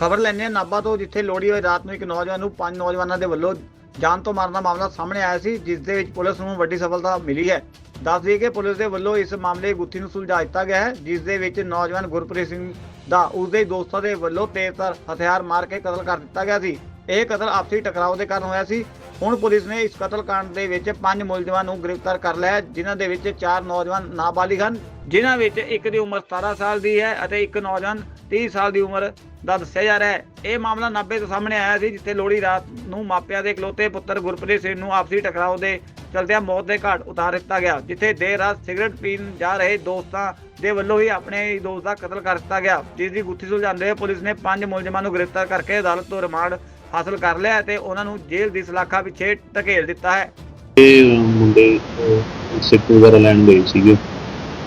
ਖਬਰ ਲੈਣੇ ਨਾਬਾ ਤੋਂ ਜਿੱਥੇ ਲੋੜੀ ਹੋਈ ਰਾਤ ਨੂੰ ਇੱਕ ਨੌਜਵਾਨ ਨੂੰ ਪੰਜ ਨੌਜਵਾਨਾਂ ਦੇ ਵੱਲੋਂ ਜਾਨ ਤੋਂ ਮਾਰਨ ਦਾ ਮਾਮਲਾ ਸਾਹਮਣੇ ਆਇਆ ਸੀ, ਜਿਸ ਦੇ ਵਿੱਚ ਪੁਲਿਸ ਨੂੰ ਵੱਡੀ ਸਫਲਤਾ ਮਿਲੀ ਹੈ। ਦੱਸ ਦਈਏ ਕਿ ਪੁਲਿਸ ਦੇ ਵੱਲੋਂ ਇਸ ਮਾਮਲੇ ਗੁੱਥੀ ਨੂੰ ਸੁਲਝਾ ਦਿੱਤਾ ਗਿਆ ਹੈ, ਜਿਸ ਦੇ ਵਿੱਚ ਨੌਜਵਾਨ ਗੁਰਪ੍ਰੀਤ ਸਿੰਘ ਦਾ ਉਸਦੇ ਦੋਸਤਾਂ ਦੇ ਵੱਲੋਂ ਤੇਜ਼ਧਾਰ ਹਥਿਆਰ ਮਾਰ ਕੇ ਕਤਲ ਕਰ ਦਿੱਤਾ ਗਿਆ ਸੀ। ਇਹ ਕਤਲ ਆਪਸੀ ਟਕਰਾਓ ਦੇ ਕਾਰਨ ਹੋਇਆ ਸੀ। ਹੁਣ ਪੁਲਿਸ ਨੇ ਇਸ ਕਤਲकांड ਦੇ ਵਿੱਚ ਪੰਜ ਮੁਲਜ਼ਮਾਂ ਨੂੰ ਗ੍ਰਿਫਤਾਰ ਕਰ ਲਿਆ ਜਿਨ੍ਹਾਂ ਦੇ ਵਿੱਚ ਚਾਰ ਨੌਜਵਾਨ ਨਾਬਾਲਿਗ ਹਨ, ਜਿਨ੍ਹਾਂ ਵਿੱਚ ਇੱਕ ਦੀ ਉਮਰ 17 ਸਾਲ ਦੀ ਹੈ ਅਤੇ ਇੱਕ ਨੌਜਵਾਨ 30 ਸਾਲ ਦੀ ਉਮਰ ਦਾ ਦੱਸਿਆ ਜਾ ਰਿਹਾ ਹੈ। ਇਹ ਮਾਮਲਾ 90 ਤੋਂ ਸਾਹਮਣੇ ਆਇਆ ਸੀ, ਜਿੱਥੇ ਲੋਹੜੀ ਰਾਤ ਨੂੰ ਮਾਪਿਆਂ ਦੇ ਇਕਲੌਤੇ ਪੁੱਤਰ ਗੁਰਪ੍ਰੀਤ ਸਿੰਘ ਨੂੰ ਆਪਸੀ ਟਕਰਾਓ ਦੇ ਚਲਦਿਆਂ ਮੌਤ ਦੇ ਘਾਟ ਉਤਾਰ ਦਿੱਤਾ ਗਿਆ, ਜਿੱਥੇ ਦੇਰ ਰਾਤ ਸਿਗਰਟ ਪੀਣ ਜਾ ਰਹੇ ਦੋਸਤਾਂ ਦੇ ਵੱਲੋਂ ਹੀ ਆਪਣੇ ਦੋਸਤ ਦਾ ਕਤਲ ਕਰ ਦਿੱਤਾ ਗਿਆ, ਜਿਸ ਦੀ ਗੁੱਥੀ ਸੁਲਝਾਉਂਦੇ ਹੋਏ ਪੁਲਿਸ ਨੇ ਪੰਜ ਮੁਲਜ਼ਮਾਂ ਨੂੰ ਗ੍ਰਿਫਤਾਰ ਕਰਕੇ ਅਦਾਲਤ ਤੋਂ ਰਿਮਾਂਡ ਹਾਸਲ ਕਰ ਲਿਆ ਤੇ ਉਹਨਾਂ ਨੂੰ ਜੇਲ੍ਹ ਦੀ ਸਲਾਖਾ ਪਿੱਛੇ ਧਕੇਲ ਦਿੱਤਾ ਹੈ। ਇਹ ਮੁੰਡੇ ਸਿੱਖ ਵਗੈਰਾ ਲੈਣ ਗਏ ਸੀਗੇ।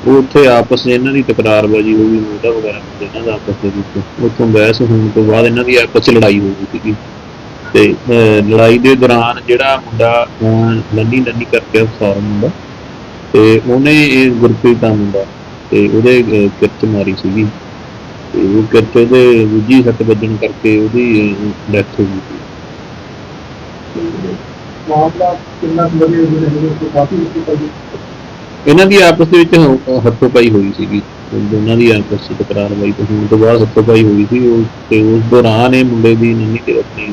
ਉਹ ਉੱਥੇ ਆਪਸ 'ਚ ਇਹਨਾਂ ਦੀ ਤਕਰਾਰਬਾਜ਼ੀ ਹੋ ਗਈ ਮੋਢਾ ਵਗੈਰਾ ਹੁੰਦਾ ਇਹਨਾਂ ਦਾ ਆਪਸ ਦੇ ਵਿੱਚ। ਉੱਥੋਂ ਬਹਿਸ ਹੋਣ ਤੋਂ ਬਾਅਦ ਇਹਨਾਂ ਦੀ ਆਪਸ 'ਚ ਲੜਾਈ ਹੋ ਗਈ ਸੀਗੀ। ਤੇ ਲੜਾਈ ਦੇ ਦੌਰਾਨ ਜਿਹੜਾ ਮੁੰਡਾ ਲੰਨੀ ਲੰਨੀ ਕਰਕੇ ਫਸਾਰ ਮੁੰਡਾ ਤੇ ਉਹਨੇ ਇਹ ਗੁਰਪ੍ਰੀਤ ਦਾ ਮੁੰਡਾ ਤੇ ਉਹਦੇ ਅਹ, ਕਿਰਚ ਮਾਰੀ ਸੀਗੀ। ਉਹ ਕਿਰਚ ਉਹਦੇ ਦੂਜੀ ਸੱਟ ਵੱਜਣ ਕਰਕੇ ਉਹਦੀ ਡੈਥ ਹੋ ਗਈ ਮਾਮਲਾ ਕਿੰਨਾ ਹੋ ਕਾਫੀ ਇਹਨਾਂ ਦੀ ਆਪਸ ਦੇ ਵਿੱਚ ਹੱਥੋਂ ਪਾਈ ਹੋਈ ਸੀਗੀ। ਦੋਨਾਂ ਦੀ ਆਪਸ ਵਿੱਚ ਤਕਰਾਰਬਾਈ ਤੋਂ ਹੋਣ ਤੋਂ ਬਾਅਦ ਹੱਥੋਂ ਪਾਈ ਹੋਈ ਸੀ। ਉਹ ਤੇ ਉਸ ਦੌਰਾਨ ਇਹ ਮੁੰਡੇ ਦੀ ਨੰਨੀ ਤੇ ਆਪਣੀ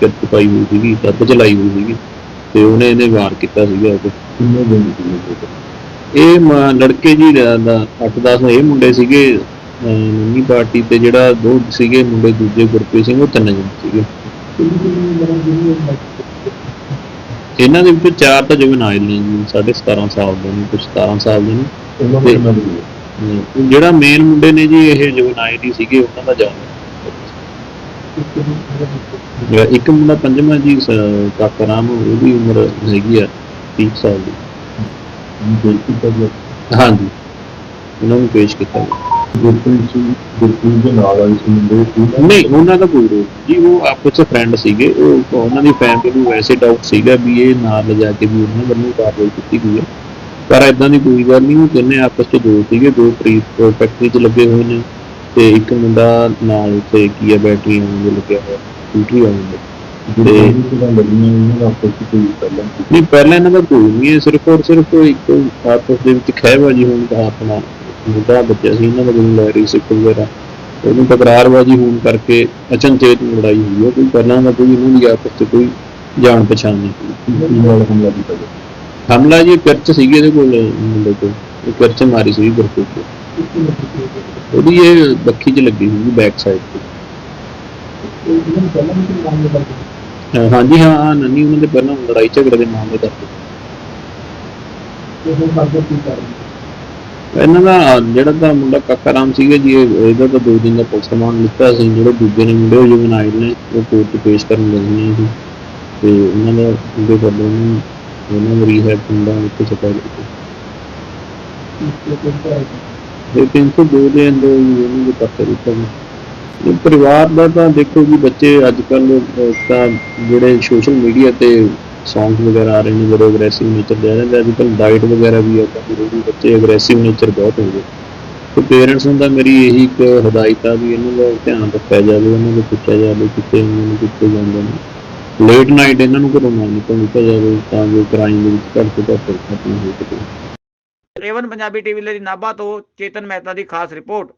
ਕਿਰਤ ਪਾਈ ਹੋਈ ਸੀਗੀ ਕੱਪ ਚਲਾਈ ਹੋਈ ਸੀਗੀ। ਤੇ ਉਹਨੇ ਇਹਨੇ ਵਾਰ ਕੀਤਾ ਸੀਗਾ ਉਹ ਕਿੰਨੇ ਦਿਨ ਦੀ ਇਹ? ਲੜਕੇ ਜੀ ਦਾ 8-10 ਇਹ ਮੁੰਡੇ ਸੀਗੇ। ਨੰਨੀ ਪਾਰਟੀ ਤੇ ਜਿਹੜਾ ਦੋ ਸੀਗੇ ਮੁੰਡੇ ਦੂਜੇ ਗੁਰਪ੍ਰੀਤ ਸਿੰਘ ਉਹ ਤਿੰਨ ਜਣੇ ਸੀਗੇ। ਇਹਨਾਂ ਦੇ ਵਿੱਚੋਂ ਚਾਰ ਤਾਂ ਜੁਵਨਾਈਲ ਨੇ ਜੀ ਸਾਢੇ 17 ਸਾਲ ਦੇ ਨੇ ਕੁਝ 17 ਸਾਲ ਦੇ ਨੇ। ਦੇ ਦੀ ਜਿਹੜਾ ਮੇਨ ਮੁੰਡੇ ਨੇ ਜੀ ਇਹ ਜੁਵਨਾਈਲ ਹੀ ਸੀਗੇ ਉਹਨਾਂ ਦਾ ਜਾਨ ਜਿਹੜਾ ਇੱਕ ਮੁੰਡਾ ਪੰਜਵਾਂ ਜੀ ਕਾਕਾ ਰਾਮ ਉਹਦੀ ਉਮਰ ਹੈਗੀ ਆ 30 ਸਾਲ ਦੀ। ਹਾਂਜੀ। ਉਹਨਾਂ ਨੂੰ ਪੇਸ਼ ਕੀਤਾ ਗਿਆ। ਗੁਰਪ੍ਰੀਤ ਸਿੰਘ ਗੁਰਪ੍ਰੀਤ ਦੇ ਨਾਲ ਆਈ ਸੀ ਮੁੰਡੇ ਸੀ ਨਹੀਂ ਉਹਨਾਂ ਦਾ ਕੋਈ ਰੋਲ ਜੀ ਉਹ ਆਪਸ ਵਿੱਚ ਫਰੈਂਡ ਸੀਗੇ। ਉਹ ਉਹਨਾਂ ਦੀ ਫੈਮਿਲੀ ਨੂੰ ਵੈਸੇ ਡਾਊਟ ਸੀਗਾ ਵੀ ਇਹ ਨਾਲ ਲਿਜਾ ਕੇ ਵੀ ਉਹਨਾਂ ਵੱਲੋਂ ਕਾਰਵਾਈ ਕੀਤੀ ਗਈ ਹੈ। ਪਰ ਇਦਾਂ ਦੀ ਕੋਈ ਗੱਲ ਨਹੀਂ ਉਹ ਤਿੰਨੇ ਆਪਸ ਵਿੱਚ ਦੋ ਸੀਗੇ। ਦੋ ਪ੍ਰੀਤ ਫੈਕਟਰੀ 'ਚ ਲੱਗੇ ਹੋਏ ਨੇ ਤੇ ਇੱਕ ਮੁੰਡਾ ਨਾਲ ਉੱਥੇ ਕੀ ਹੈ ਬੈਟਰੀ ਵਾਂਗ ਲੱਗਿਆ ਹੋਇਆ ਸਕੂਟਰੀ ਕੋਈ ਪਹਿਲਾਂ ਨਹੀਂ ਪਹਿਲਾਂ ਇਹਨਾਂ ਦਾ ਕੋਈ ਨਹੀਂ ਸਿਰਫ ਔਰ ਸਿਰਫ ਇੱਕ ਆਪਸ ਦੇ ਵਿੱਚ ਖਹਿਬਾਜੀ ਹੋਣ ਦਾ ਆਪਣਾ ਮੁੱਦਾ ਬੱਚਾ ਸੀ ਇਹਨਾਂ ਦਾ ਜਦੋਂ ਲੈ ਰਹੀ ਸਿੱਖ ਵਗੈਰਾ। ਉਹਨੂੰ ਤਕਰਾਰਬਾਜੀ ਹੋਣ ਕਰਕੇ ਅਚਨਚੇਤ ਲੜਾਈ ਹੋਈ ਹੈ ਕੋਈ ਪਹਿਲਾਂ ਦਾ ਕੋਈ ਇਹਨਾਂ ਦੀ ਆਪਸ ਕੋਈ ਜਾਣ ਪਛਾਣ ਨਹੀਂ ਸੀ। ਹਮਲਾ ਜੀ? ਕਿਰਚ ਸੀਗੀ ਇਹਦੇ ਕੋਲ ਮੁੰਡੇ ਕੋਲ। ਇਹ ਕਿਰਚ ਮਾਰੀ ਸੀ ਗੁਰਪ੍ਰੀਤ ਤੇ ਉਹਦੀ ਇਹ ਬੱਖੀ 'ਚ ਲੱਗੀ ਸੀ ਬੈਕ ਸਾਈਡ ਤੇ। ਹਾਂਜੀ ਹਾਂ ਨੰਨੀ ਉਹਨਾਂ ਦੇ ਪਹਿਲਾਂ ਲੜਾਈ ਝਗੜੇ ਦੇ ਮਾਮਲੇ ਕਰਕੇ ਉਹ ਕਰਦੇ ਕੀ ਕਰ ਇਹਨਾਂ ਦਾ ਜਿਹੜਾ ਤਾਂ ਮੁੰਡਾ ਕਾਕਾ ਰਾਮ ਸੀਗਾ ਜੀ ਇਹਦਾ ਤਾਂ ਦੋ ਦਿਨ ਦਾ ਪੁਲਿਸ ਰਿਮਾਂਡ ਲਿੱਤਾ ਸੀ, ਜਿਹੜੇ ਦੂਜੇ ਨੇ ਮੁੰਡੇ ਉਹ ਜੁਵਨਾਈਲ ਨੇ, ਉਹ ਕੋਰਟ 'ਚ ਪੇਸ਼ ਕਰਨ ਲੱਗੇ ਸੀ ਤੇ ਉਹਨਾਂ ਦਾ ਉਹਦੇ ਵੱਲੋਂ ਉਹਨੂੰ ਉਹਨਾਂ ਨੂੰ ਰੀਹੈਬ ਪਿੰਡਾਂ ਵਿੱਚ ਸਪਾਈ ਕੀਤੀ ਤੇ 302 ਦੇ ਅੰਦਰ ਹੀ ਦੇ ਪੱਤੇ ਦਿੱਤਾ ਗਿਆ ਇਹ ਪਰਿਵਾਰ ਦਾ ਤਾਂ ਦੇਖੋ ਜੀ, ਬੱਚੇ ਅੱਜ ਕੱਲ ਤਾਂ ਜਿਹੜੇ ਸੋਸ਼ਲ ਮੀਡੀਆ ਤੇ ਸੌਂਗ ਵਗੈਰਾ ਆ ਰਹੇ ਨੇ, ਬੜੇ ਅਗਰੈਸਿਵ ਨੇਚਰ ਦੇ ਆ ਰਹੇ ਨੇ, ਅੱਜ ਕੱਲ ਡਾਈਟ ਵਗੈਰਾ ਵੀ ਆਦਾ ਜ਼ਰੂਰੀ ਬੱਚੇ ਅਗਰੈਸਿਵ ਨੇਚਰ ਬਹੁਤ ਹੋ ਗਏ। ਤੇ ਪੇਰੈਂਟਸ ਨੂੰ ਤਾਂ ਮੇਰੀ ਇਹੀ ਇੱਕ ਹਦਾਇਤ ਆ ਵੀ ਇਹਨਾਂ ਦਾ ਧਿਆਨ ਰੱਖਿਆ ਜਾਵੇ, ਉਹਨਾਂ ਨੂੰ ਪੁੱਛਿਆ ਜਾਵੇ ਕਿੱਥੇ ਉਹਨਾਂ ਨੂੰ ਕਿੱਥੇ ਜਾਂਦੇ ਨੇ। ਲੇਟ ਨਾਈਟ ਇਹਨਾਂ ਨੂੰ ਘਰੋਂ ਨਾ ਨਿਕਲਣ ਦਿੱਤਾ ਜਾਵੇ ਤਾਂ ਜੋ ਕ੍ਰਾਈਮ ਦੇ ਵਿੱਚ ਘੱਟ ਤੋਂ ਘੱਟ ਖਤਮ ਹੋ ਸਕੇ। ਏਵਨ ਪੰਜਾਬੀ ਟੀਵੀ ਲਈ ਨਾਭਾ ਤੋਂ ਚੇਤਨ ਮਹਿਤਾ ਦੀ ਖਾਸ ਰਿਪੋਰਟ।